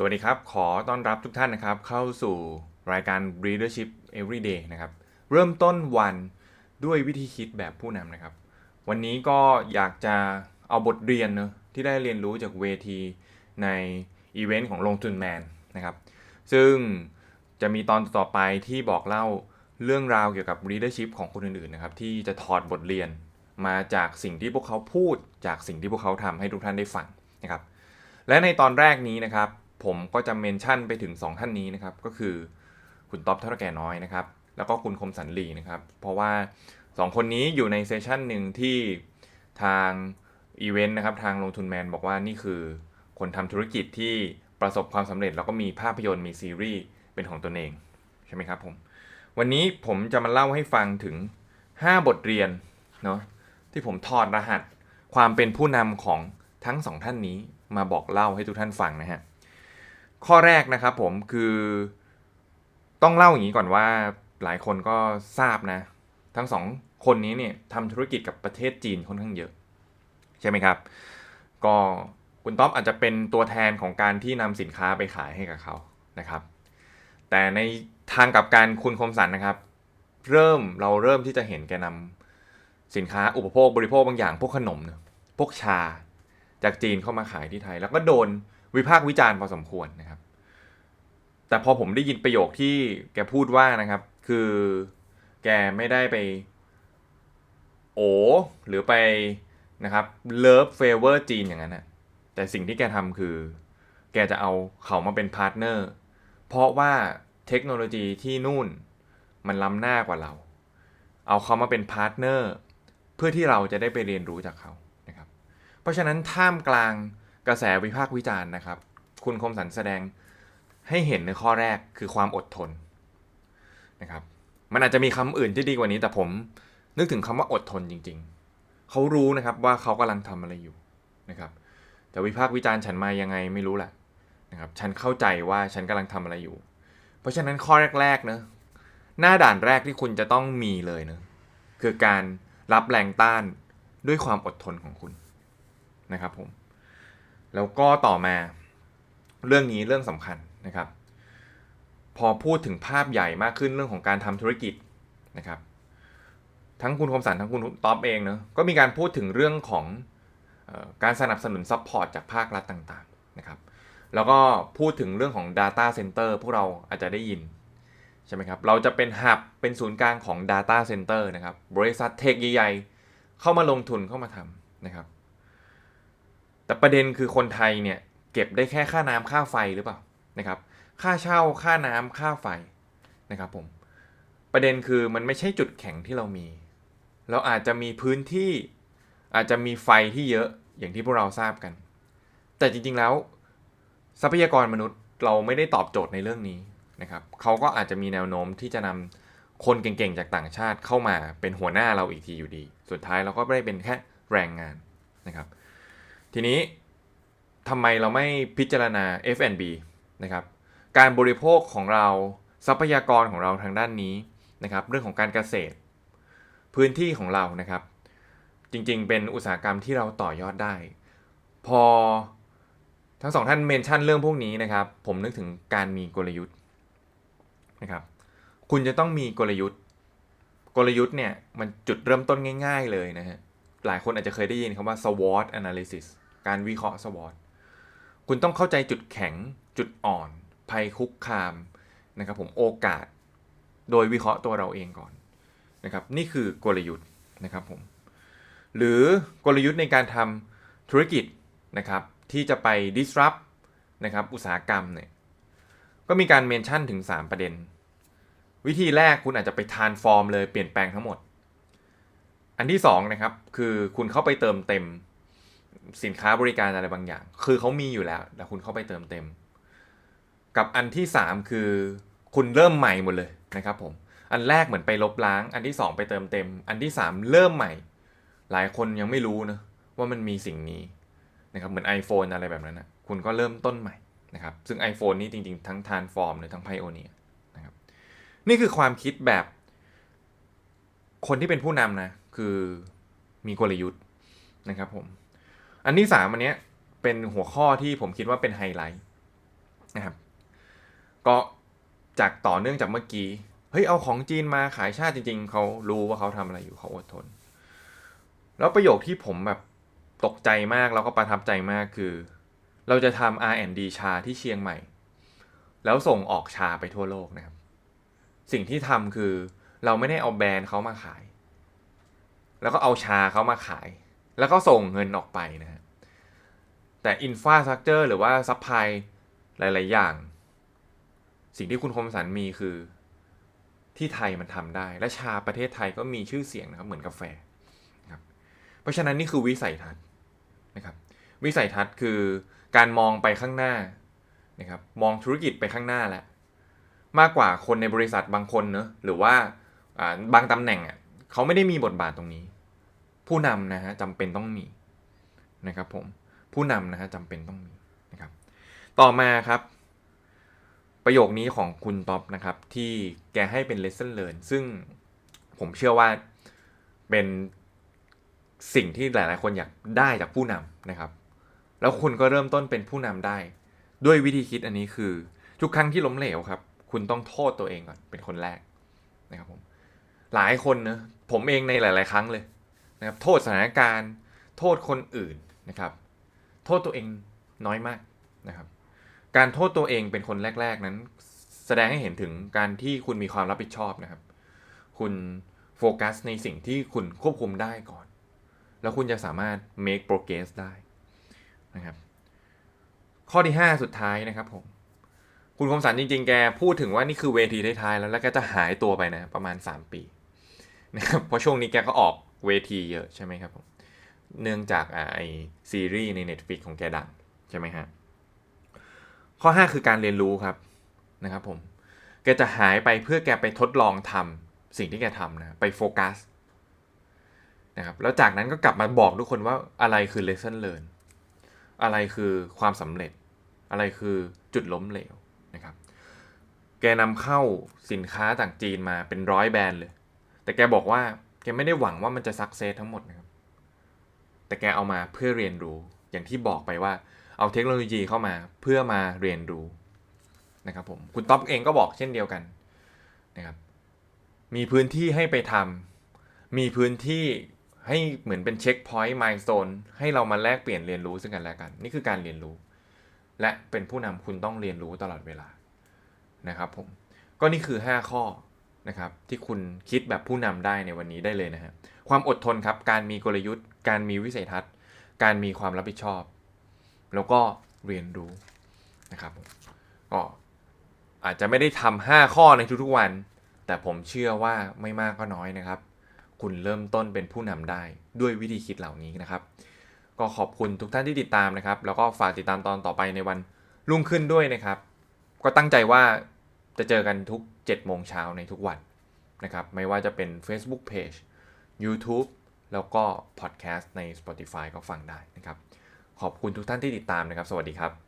สวัสดีครับ ขอต้อนรับทุกท่านนะครับ เข้าสู่รายการ Leadership Everyday นะครับ เริ่มต้นวันด้วยวิธีคิดแบบผู้นำนะครับ วันนี้ก็อยากจะเอาบทเรียนเนอะที่ได้เรียนรู้จากเวทีในอีเวนต์ของลงทุนแมนนะครับ ซึ่งจะมีตอนต่อไปที่บอกเล่าเรื่องราวเกี่ยวกับ leadership ของคนอื่นๆนะครับ ที่จะถอดบทเรียนมาจากสิ่งที่พวกเขาพูด จากสิ่งที่พวกเขาทำให้ทุกท่านได้ฟังนะครับ และในตอนแรกนี้นะครับ ผมก็จะเมนชั่นไปถึง 2 ท่านนี้นะครับ ก็คือคุณท็อปเท่าแก่น้อยนะครับ แล้วก็คุณคมสันลีนะครับ เพราะว่า 2 คนนี้อยู่ในเซสชันหนึ่งที่ทางอีเวนต์นะครับ ทางลงทุนแมนบอกว่านี่คือคนทำธุรกิจที่ประสบความสำเร็จ แล้วก็มีภาพยนตร์มีซีรีส์เป็นของตนเองใช่ไหมครับผม วันนี้ผมจะมาเล่าให้ฟังถึง 5 บทเรียนเนาะที่ผมถอดรหัสความเป็นผู้นำของทั้งสองท่านนี้มาบอกเล่าให้ทุกท่านฟังนะฮะ ข้อแรกนะครับผมคือต้องเล่าอย่างนี้ก่อนว่าหลายคนก็ทราบนะ ทั้งสองคนนี้เนี่ยทำธุรกิจกับประเทศจีนค่อนข้างเยอะ ใช่ไหมครับ ก็คุณต๊อบอาจจะเป็นตัวแทนของการที่นำสินค้าไปขายให้กับเขานะครับ แต่ในทางกับการคุณคมสันนะครับ เริ่มเราเริ่มที่จะเห็นแกนำสินค้าอุปโภคบริโภคบางอย่าง พวกขนมเนี่ยพวกชาจากจีนเข้ามาขายที่ไทย แล้วก็โดน วิพากษ์วิจารณ์พอสมควรนะครับ แต่พอผมได้ยินประโยคที่แกพูดว่านะครับ คือแกไม่ได้ไป โอหรือไปนะครับเลิฟเฟเวอร์จีนอย่างนั้นนะแต่สิ่งที่แกทำคือ แกจะเอาเขามาเป็นพาร์ทเนอร์ เพราะว่าเทคโนโลยีที่นู่นมันล้ำหน้ากว่าเรา เอาเขามาเป็นพาร์ทเนอร์เพื่อที่เราจะได้ไปเรียนรู้จากเขานะครับ เพราะฉะนั้นท่ามกลาง กระแสวิพากษ์วิจารณ์นะครับ คุณคมสันแสดงให้เห็นในข้อแรกคือความอดทนนะครับ มันอาจจะมีคำอื่นที่ดีกว่านี้แต่ผมนึกถึงคำว่าอดทนจริง ๆ เขารู้นะครับว่าเขากำลังทำอะไรอยู่นะครับแต่วิพากษ์วิจารณ์ฉันมายังไงไม่รู้แหละนะครับฉันเข้าใจว่าฉันกำลังทำอะไรอยู่ เพราะฉะนั้นข้อแรกๆเนะหน้าด่านแรกที่คุณจะต้องมีเลยเนะคือการรับแรงต้านด้วยความอดทนของคุณนะครับผม แล้วก็ต่อมาเรื่องนี้เรื่องสำคัญนะครับ พอพูดถึงภาพใหญ่มากขึ้นเรื่องของการทำธุรกิจนะครับ ทั้งคุณคมสันทั้งคุณท็อปเองเนะก็มีการพูดถึงเรื่องของออการสนับสนุนซัพพอร์ตจากภาครัฐต่างๆนะครับ แล้วก็พูดถึงเรื่องของ Data Center พวกเราอาจจะได้ยินใช่ไหมครับ เราจะเป็นหับเป็นศูนย์กลางของ Data Center นะครับ บริษัทเทคใหญ่ๆเข้ามาลงทุนเข้ามาทำนะครับ แต่ประเด็นคือคนไทยเนี่ยเก็บได้แค่ค่าน้ำค่าไฟหรือเปล่านะครับค่าเช่าค่าน้ำค่าไฟนะครับผมประเด็นคือมันไม่ใช่จุดแข็งที่เรามี เราอาจจะมีพื้นที่อาจจะมีไฟที่เยอะอย่างที่พวกเราทราบกัน แต่จริงๆแล้ว ทรัพยากรมนุษย์เราไม่ได้ตอบโจทย์ในเรื่องนี้นะครับเขาก็อาจจะมีแนวโน้มที่จะนำคนเก่งๆจากต่างชาติเข้ามาเป็นหัวหน้าเราอีกทีอยู่ดี สุดท้ายเราก็ไม่ได้เป็นแค่แรงงานนะครับ ทีนี้ทำไมเราไม่พิจารณา F&B นะครับ การบริโภคของเราทรัพยากรของเราทางด้านนี้นะครับ เรื่องของการเกษตร พื้นที่ของเรานะครับ จริงๆ เป็นอุตสาหกรรมที่เราต่อยอดได้ พอทั้งสองท่านเมนชั่นเรื่องพวกนี้นะครับ ผมนึกถึงการมีกลยุทธ์นะครับ คุณจะต้องมีกลยุทธ์ กลยุทธ์เนี่ยมันจุดเริ่มต้นง่าย ๆ เลยนะฮะหลายคนอาจจะเคยได้ยินคำว่า SWOT analysis การวิเคราะห์ SWOT คุณต้องเข้าใจจุดแข็ง จุดอ่อน ภัยคุกคามนะครับผมโอกาส โดยวิเคราะห์ตัวเราเองก่อนนะครับนี่คือกลยุทธ์นะครับผมหรือกลยุทธ์ในการทำธุรกิจนะครับที่จะไป disrupt นะครับอุตสาหกรรมเนี่ยก็มีการเมนชั่นถึง 3 ประเด็น วิธีแรกคุณอาจจะไป transform เลยเปลี่ยนแปลงทั้งหมด อันที่2นะครับคือคุณเข้าไปเติมเต็ม สินค้าบริการอะไรบางอย่าง คือเขามีอยู่แล้วแต่คุณเข้าไปเติมเต็ม กับอันที่ 3 คือคุณเริ่มใหม่หมดเลยนะครับผม อันแรกเหมือนไปลบล้าง อันที่ 2 ไปเติมเต็ม อันที่ 3 เริ่มใหม่ หลายคนยังไม่รู้นะว่ามันมีสิ่งนี้นะครับเหมือน iPhone อะไรแบบนั้นนะคุณก็เริ่มต้นใหม่นะครับ ซึ่ง iPhone นี่จริงๆ ทั้ง Transform หรือทั้ง Pioneer นะครับ นี่คือความคิดแบบ คนที่เป็นผู้นำนะ คือมีกลยุทธ์นะครับผม อันที่สามอันเนี้ยเป็นหัวข้อที่ผมคิดว่าเป็นไฮไลท์นะครับ ก็จากต่อเนื่องจากเมื่อกี้ เฮ้ยเอาของจีนมาขายชาติจริง ๆ เขารู้ว่าเขาทำอะไรอยู่เขาอดทน แล้วประโยคที่ผมแบบตกใจมากแล้วก็ประทับใจมากคือ เราจะทำ R&D ชาที่เชียงใหม่ แล้วส่งออกชาไปทั่วโลกนะครับ สิ่งที่ทำคือเราไม่ได้เอาแบรนด์เขามาขาย แล้วก็เอาชาเขามาขาย แล้วก็ส่งเงินออกไปนะฮะ แต่อินฟาส t ั c เจอร์หรือว่าซัพพลายหลาย ๆ อย่าง สิ่งที่คุณคมสันมีคือที่ไทยมันทำได้ และชาประเทศไทยก็มีชื่อเสียงนะครับเหมือนกาแฟนะครับเพราะฉะนั้นนี่คือวิสัยทัศน์นะครับ วิสัยทัศน์คือการมองไปข้างหน้านะครับมองธุรกิจไปข้างหน้าแล้วมากกว่าคนในบริษัทบางคนเนอะหรือว่าอ่าบางตำแหน่งอะเขาไม่ได้มีบทบาทตรงนี้ ผู้นำนะฮะจำเป็นต้องมีนะครับผม ผู้นำนะฮะจำเป็นต้องมีนะครับ ต่อมาครับ ประโยคนี้ของคุณท็อปนะครับ ที่แกให้เป็น lesson learn ซึ่งผมเชื่อว่าเป็นสิ่งที่หลาย ๆ คนอยากได้จากผู้นำนะครับ แล้วคุณก็เริ่มต้นเป็นผู้นำได้ ด้วยวิธีคิดอันนี้คือ ทุกครั้งที่ล้มเหลวครับ คุณต้องโทษตัวเองก่อนเป็นคนแรกนะครับผมหลายคนเนะผมเองในหลาย ๆ ครั้งเลยนะครับโทษสถานการณ์ โทษคนอื่นนะครับ โทษตัวเองน้อยมากนะครับ การโทษตัวเองเป็นคนแรก ๆนั้น แสดงให้เห็นถึงการที่คุณมีความรับผิดชอบนะครับ คุณโฟกัสในสิ่งที่คุณควบคุมได้ก่อน แล้วคุณจะสามารถ make progress ได้นะครับ ข้อที่ 5 สุดท้ายนะครับผม คุณคมสันจริง ๆ แกพูดถึงว่านี่คือเวทีท้ายๆแล้วแล้วแกจะหายตัวไปนะ ประมาณ 3 ปีนะครับเพราะช่วงนี้แกก็ออกเวทีเยอะใช่ไหมครับผม เนื่องจากไอซีรีส์ใน Netflix ของแกดังใช่ไหมฮะ ข้อ 5 คือการเรียนรู้ครับนะครับผม แกจะหายไปเพื่อแกไปทดลองทำสิ่งที่แกทำนะไปโฟกัสนะครับแล้วจากนั้นก็กลับมาบอกทุกคนว่าอะไรคือ lesson learn อะไรคือความสำเร็จ อะไรคือจุดล้มเหลวนะครับ แกนำเข้าสินค้าจากจีนมาเป็นร้อยแบรนด์เลย แต่แกบอกว่าแกไม่ได้หวังว่ามันจะสักเซสทั้งหมดนะครับ แต่แกเอามาเพื่อเรียนรู้ อย่างที่บอกไปว่าเอาเทคโนโลยีเข้ามาเพื่อมาเรียนรู้นะครับผมคุณท็อปเองก็บอกเช่นเดียวกันนะครับมีพื้นที่ให้ไปทำมีพื้นที่ให้เหมือนเป็นเช็คพอยต์มายโซนให้เรามาแลกเปลี่ยนเรียนรู้ซึ่งกันและกัน นี่คือการเรียนรู้ และเป็นผู้นำคุณต้องเรียนรู้ตลอดเวลานะครับผมก็นี่คือ 5 ข้อ นะครับที่คุณคิดแบบผู้นำได้ในวันนี้ได้เลยนะฮะความอดทนครับ การมีกลยุทธ์ การมีวิสัยทัศน์ การมีความรับผิดชอบ แล้วก็เรียนรู้นะครับก็อาจจะไม่ได้ทำ5ข้อในทุกๆวัน แต่ผมเชื่อว่าไม่มากก็น้อยนะครับ คุณเริ่มต้นเป็นผู้นำได้ด้วยวิธีคิดเหล่านี้นะครับ ก็ขอบคุณทุกท่านที่ติดตามนะครับ แล้วก็ฝากติดตามตอนต่อไปในวันรุ่งขึ้นด้วยนะครับ ก็ตั้งใจว่า จะเจอกันทุก 7 โมงเช้าในทุกวันนะครับ ไม่ว่าจะเป็น Facebook Page YouTube แล้วก็ Podcast ใน Spotify ก็ฟังได้นะครับ ขอบคุณทุกท่านที่ติดตามนะครับ สวัสดีครับ